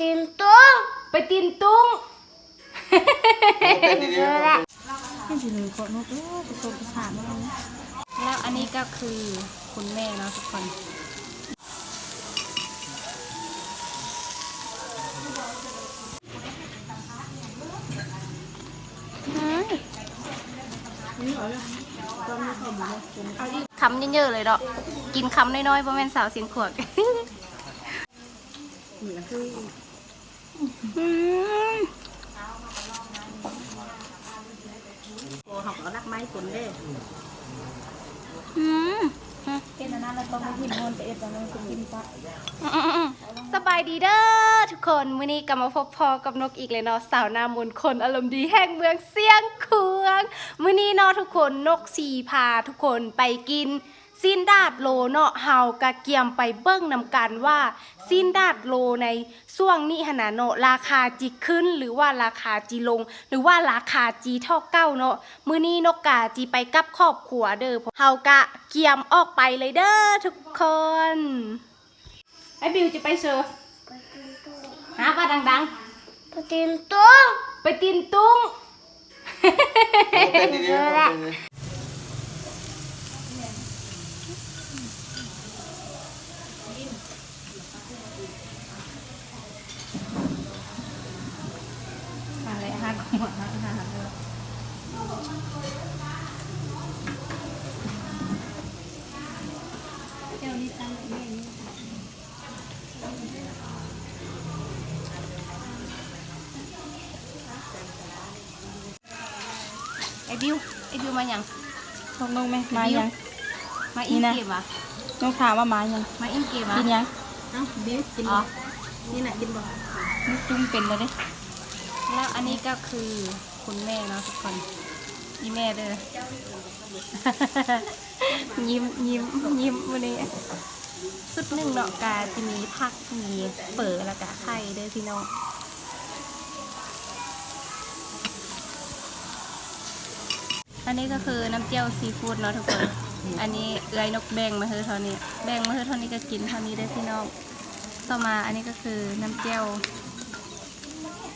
ตีนตุ้งไปตีนตุ้งเป็นดีๆครับให้สิหนึ่งคนนกโอ้ประสบประสานมากนะแล้วอันนี้ก็คือคุณแม่เนาะทุกคนคำเยอะๆเลยเนาะกินคำน้อยๆเพราะแม่นสาวเสียงขวด อืมโอ้เขารักไม้คนเด้อืมเอ็นอันนั้นเราต้องมาหินมนต์ไปเอ็นตอนนั้นจะกินปะสบายดีเด้อทุกคนมื้อนี้กลับมาพบพอกับนกอีกเลยเนาะสาวหนามนต์คนอารมณ์ดีแห่งเมืองเสียงเคืองมื้อนี้เนาะทุกคนนกสีพาทุกคนไปกิน ซินดาดโลเนาะเฮากะเกียมไปเบิ้งนำกันว่าซินดาดโลในช่วงนี้หนนาเนาะราคาจีขึ้นหรือว่าราคาจีลง หรือว่าราคาจีเท่าเก้าเนาะมื้อนี้นกกาจีไปกับครอบครัวเด้อเฮากะเกียมออกไปเลยเด้อทุกคนไอ้บิวจะไปเซอร์ไปตีนตุ้งหาว่าดังไปตีนตุ้งๆ ไปตีนตุ้ง เป็นดีๆครับเป็นดี อะไรฮะขวดฮะฮะไอ้บิวไอ้บิว มาอย่างน้องน้องไหมมายังมาอินนี่นะเกมอะน้องถามว่ามายังมาอินเกมอะกินยังเอ้าเบสกินอ๋อนี่น่ะกินบ่นึกจุ้มเป็นเลยเด้แล้วอันนี้ก็คือคุณแม่เนาะทุกคนนี่แม่เด้อยิ้มยิ้มยิ้มวันนี้สุดหนึ่งเนาะกาจะมีผักมีเปิดแล้วก็ไข่เด้อพี่น้อง อันนี้ก็คือน้ำเจียวซีฟู้ดเนาะทุกคน อันนี้เอื้อยนกแบงมาเฮอเท่านี้ แบงมาเฮอเท่านี้ก็กินเท่านี้เด้อพี่น้อง ต่อมาอันนี้ก็คือน้ำเจียว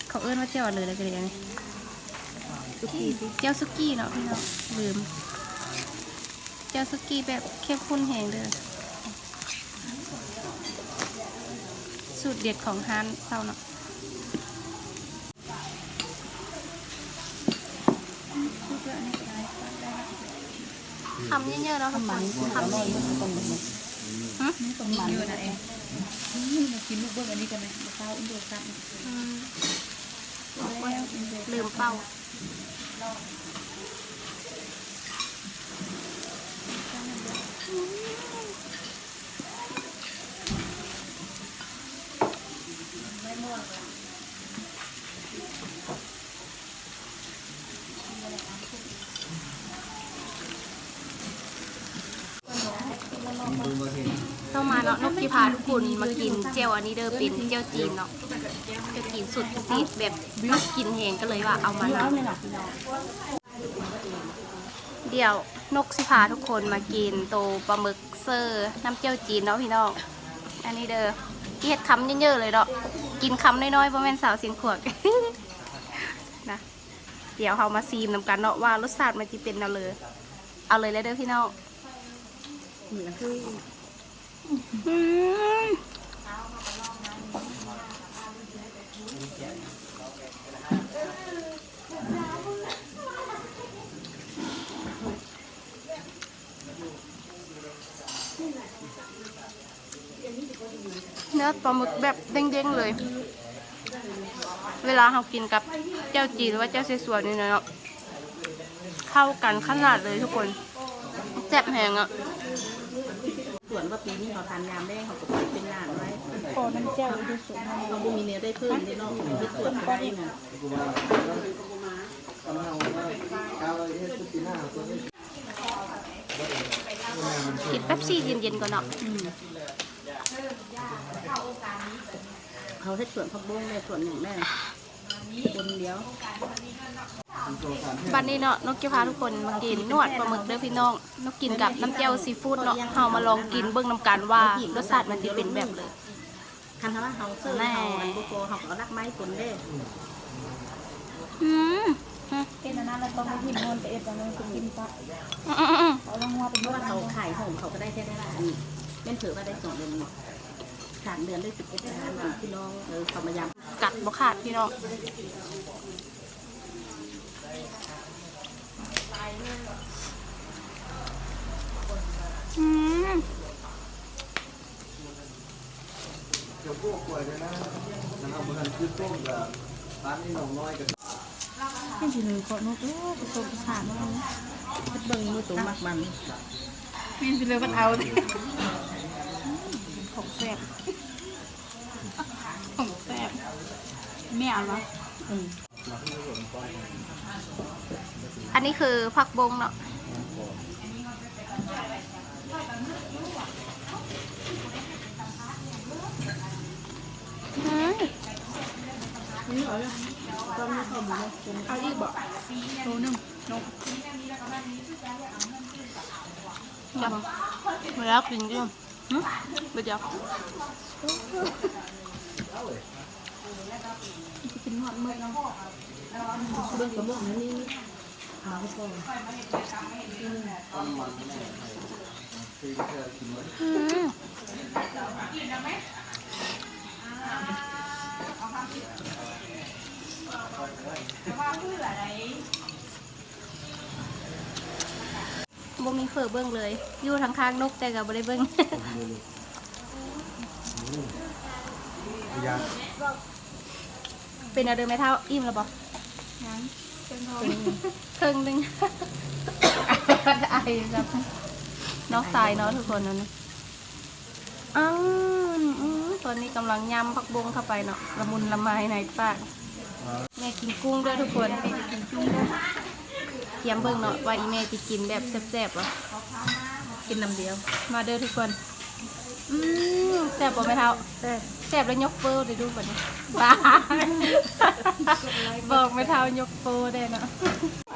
เขาเอื้อนว่าเจียวอะไรเลยกันเลยอันนี้สุกี้สิเจียวซุกี้เนาะพี่น้องลืม เจียวซุกี้แบบเข้มข้นแหงเด้อ สูตรเด็ดของฮานเศร้าเนาะ ทำเยอะๆเนาะทำมันทำดีหึเยอะนะเองมากินลูกเบิ้งอันนี้กันไหมมะพร้าวอินโดซับอืมลืมเป้า นกพิพาทุกคนมากินเจลอันนี้เด้อเป็นเจลจีนเนาะจะกินสุดพิเศษแบบมักกินแหงก็เลยว่าเอามาเนาะเดี๋ยวนกสิพาทุกคนมากินโตปลาหมึกเซอร์น้ำเจียวจีนเนาะพี่น้องอันนี้เด้อที่เฮ็ดคำเยอะๆเลยเนาะกินคำน้อยๆเพราะแม่นสาวเสียงขวดนะเดี๋ยวเรามาซีมนำกันเนาะว่ารสชาติมันจะเป็นเอาเลย เอาเลยเลยเด้อพี่น้อง เนื้อปลาหมึกแบบเด้งๆเลย เวลาเรากินกับเจ้าจีนหรือว่าเจ้าเสสวนนี่เนาะเข้ากันขนาดเลยทุกคนแซ่บแหงอะ ส่วนว่าปีนี้เขาทานยามแดงเขาก็ปล่อยเป็นงานไว้พอน้ำเจ้าอีกที่สุดเราบ่มีเนื้อได้เพิ่มได้เนอกมีส่วนได้น่ะกินแป๊บซี่เย็นๆก่อนเนาะเขาให้ส่วนพักบุ้งเลยส่วนหนึ่งแม่คนเดียว บันนี้เนาะนกจะพาทุกคนมากินนวดปลาหมึกเด้อพี่น้องนกกินกับน้ำเจียวซีฟู้ดเนาะเฮามาลองกินเบิ่งน้ำกันว่ารสชาติมันจะเป็นแบบเลยคันทำว่าเขาซื้อเขาอันบุโกเขาก็เอารักไม้ผลเด้อืมเอ็ดอันนั้นเราต้องไปหินมนต์ไปเอ็ดอันนั้นจะกินปะอืมอืมอืมเขาลงหัวเป็นเพด้ราะวว่าเขาขายหงเขาก็ได้แค่ได้ละอันนี้เป็นถือว่าได้สองเดือนสามเดือนได้สิบเอ็ดล้านพี่น้องเออเขามายำกัดบ่ขาดพี่น้องอืม เดี๋ยว พวกกล้วยวยนะนะครับมันคือต้มกับร้านนี้หนองน้อยกับนี่สิเลยก่อนนุ๊กเอ้ผสมผสานมาเลยเบิ่งมือตัวมักมันนี่สิเลยมันเอาดิของแซ่บของแซ่บไม่เอาเหรออืมอันนี้คือผักบงเนาะอืม นี่ เอาองไม่เข้าหมูเลยเป็นเอกโลนึงนกจับเวลากินดิหึไปจับกินหอดมือเนาะเบิ่งกระบอกนี่นี่เอาไปก่อนอืม บ่มีเฟอเบิ้งเลย อยู่ทางข้างนกแต่กับบ่ได้เบิ้งเป็นอะไรไหมเท่าอิ่มแล้วบ่ยังเป็นทองครึ่งหนึงไอครับนอกสายเนาะทุกคนนั่นนะอ้าว อืมตัวนี้กำลังยำผักบงเข้าไปเนาะละมุนละไมในปากแม่กินกุ้งด้วยทุกคนแม่จะกินกุ้งด้วยเตรียมเบิ่งเนาะว่าอีแม่จะกินแบบแซ่บๆวะกินน้ำเดียว มาเด้อทุกคน อืมแซ่บบ่แม่เท่าแซ่บแซ่บแล้วยกโป้ได้ดูก่อนนะบ้าบอกไม่เท่ายกโป้ได้เนาะ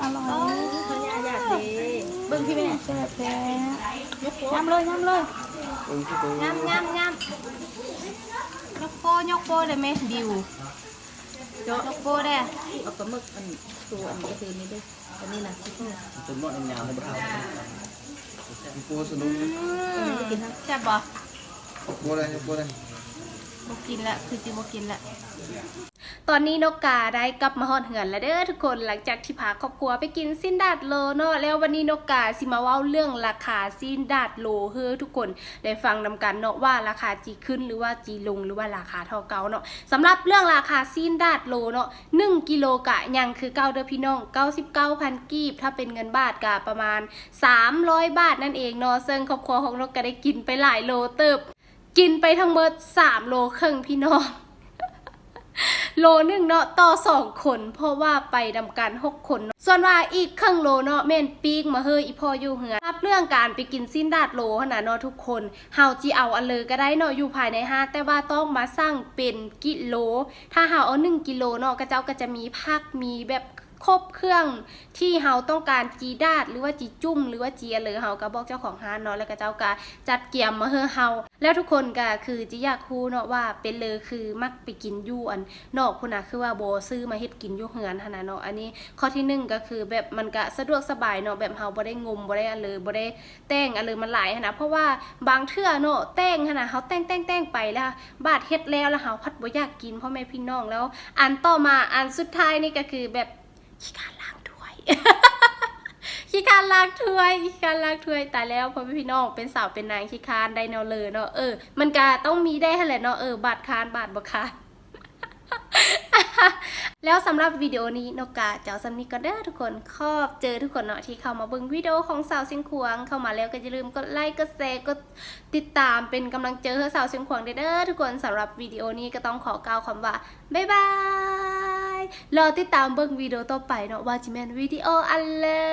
อร่อยเขาอยากอยากดีเบิ่งพี่แม่แซ่บแท้ยกโป๊ะย้ำเลยย้ำเลยตรงที่ตร ยกโป้ยกโป้ได้ไหมดิวยกโป้ได้เอาปลาหมึกอันตัวอันกระเทียมนี่ด้วยอันนี้นะที่เขาต้นมดอันยาวๆเลยครับมีปูสนุกอืมแซ่บบ่ปูอะไรปูอะไรบ่กินละคือจิบ่กินละ ตอนนี้นกกาได้กลับมาฮอดเหือนแล้วเด้อทุกคนหลังจากที่พาครอบครัวไปกินซินดาดโลเนาะแล้ววันนี้นกกาสิมาเว้าเรื่องราคาซินดาดโลเฮ้อทุกคนได้ฟังนำกันเนาะว่าราคาจีขึ้นหรือว่าจีลงหรือว่าราคาเท่าเก่าเนาะสำหรับเรื่องราคาซินดาดโลเนาะ1กิโลกะยังคือเก้าเด้อพี่น้อง 99,000กีบถ้าเป็นเงินบาทกะประมาณ 300 บาทนั่นเองเนาะซึ่งครอบครัวของนกก็ได้กินไปหลายโลเติบกินไปทั้งหมด3โลครึ่งพี่น้อง โลหนึ่งเนาะต่อสองคน เพราะว่าไปดำการหกคน ส่วนว่าอีกครึ่งโลเนาะแม่นปีกมาเฮยอีพ่ออยู่เหือรับเรื่องการไปกินสิ้นดาดโลขนาดเนาะทุกคนเฮาจีเอาอันเลยก็ได้เนาะอยู่ภายในห้างแต่ว่าต้องมาสร้างเป็นกิโล ถ้าเฮาเอาหนึ่งกิโลเนาะก็เจ้าก็จะมีผักมีแบบ ครบเครื่องที่เฮาต้องการจีดาดหรือว่าจีจุ่มหรือว่าจีอะไรเฮาก็บอกเจ้าของห้างเนาะแล้วก็เจ้าก็จัดเกียมมาเฮอเฮาแล้วทุกคนก็คือจิอยากคูเนาะว่าเป็นเลยคือมักไปกินยู่อันนอกพุ่นนะคือว่าโบซื้อมาเฮ็ดกินยู่เฮือนหั่นน่ะเนาะอันนี้ข้อที่หนึ่งก็คือแบบมันก็สะดวกสบายเนาะแบบเฮาบ่ได้งมบ่ได้อันเลยบ่ได้แต่งอันเลยมันหลายหั่นนะเพราะว่าบางเทื่อเนาะแต่งหั่นน่ะเฮาแต่งแต่งแต่งไปแล้วบาดเฮ็ดแล้วแล้วเฮาพัดบ่อยากกินพ่อแม่พี่น้องแล้ว อันต่อมาอันสุดท้ายนี่ก็คือแบบ ขี้การล้างถ้วยขี้คานล้างถ้วยขี้คานล้างถ้วยตายแล้วพ่อแม่พี่น้องเป็นสาวเป็นนางขี้คานได้แนวเลยเนาะเออมันก็ต้องมีได้หั่นแหละเนาะเออบาดคานบาดบ่คานแล้วสำหรับวิดีโอนี้นกกาเจ้าซัมนี้ก็เด้อทุกคนขอบเจอทุกคนเนาะที่เข้ามาเบิ่งวิดีโอของสาวเสียงควงเข้ามาแล้วก็อย่าลืมกดไลค์กดแชร์กดติดตามเป็นกำลังใจให้สาวเสียงควงเด้เด้อทุกคนสำหรับวิดีโอนี้ก็ต้องขอกล่าวคำว่าบ๊ายบาย รอติดตามเบิ่งวิดีโอต่อไปเนาะว่าจิแม่นวิดีโออันเลอ